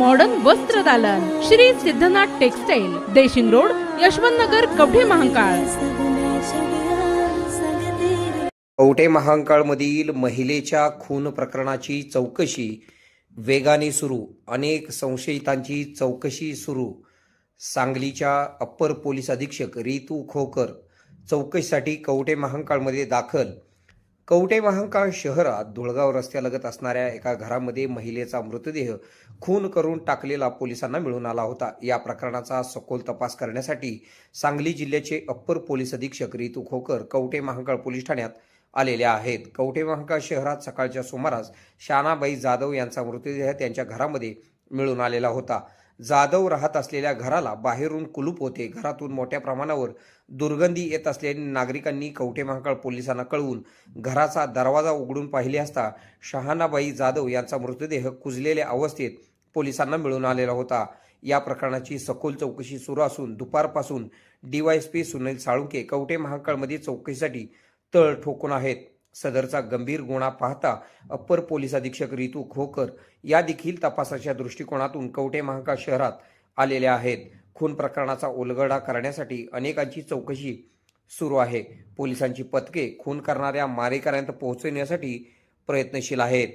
Modern वस्त्र दालन. Shri Siddhanath textile Deshing road Yashwant Nagar Kavathe Mahankal. Kavathe महांकाळमधील महिलेच्या खून प्रकरणाची चौकशी वेगाने सुरू. अनेक संशयितांची चौकशी सुरू. सांगलीच्या अप्पर पोलीस अधीक्षक रितू खोकर चौकशीसाठी कवठे महांकाळमध्ये दाखल कवटेमहांकाळ शहरात धुळगाव रस्त्यालगत असणाऱ्या एका घरामध्ये महिलेचा मृतदेह खून करून टाकलेला पोलिसांना मिळून आला होता. या प्रकरणाचा सखोल तपास करण्यासाठी सांगली जिल्ह्याचे अप्पर पोलीस अधीक्षक रितू खोकर कवटे महांकाळ पोलीस ठाण्यात आलेले आहेत. कवटे महांकाळ शहरात सकाळच्या सुमारास शानाबाई जाधव यांचा मृतदेह त्यांच्या घरामध्ये मिळून आलेला होता. जाधव राहत असलेल्या घराला बाहेरून कुलूप होते. घरातून मोठ्या प्रमाणावर दुर्गंधी येत असल्याने नागरिकांनी कवठे महाकाळ पोलिसांना कळवून घराचा दरवाजा उघडून पाहिले असता शहानाबाई जाधव यांचा मृतदेह कुजलेल्या अवस्थेत पोलिसांना मिळून आलेला होता. या प्रकरणाची सखोल चौकशी सुरू असून दुपारपासून डीवायएसपी सुनील साळुंके कवठे महाकाळमध्ये चौकशीसाठी तळ ठोकून आहेत. सदरचा गंभीर गुन्हा पाहता अप्पर पोलीस अधीक्षक रितू खोकर या देखील तपासाच्या दृष्टिकोनातून कवटे महाका शहरात आलेल्या आहेत. खून प्रकरणाचा उलगडा करण्यासाठी अनेकांची चौकशी सुरू आहे. पोलिसांची पथके खून करणाऱ्या मारेकऱ्यांत पोहोचवण्यासाठी प्रयत्नशील आहेत.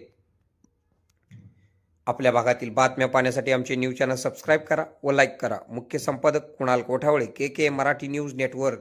आपल्या भागातील बातम्या पाहण्यासाठी आमचे न्यूज चॅनल सबस्क्राईब करा व लाईक करा. मुख्य संपादक Kunal Kothawale K K Marathi news network.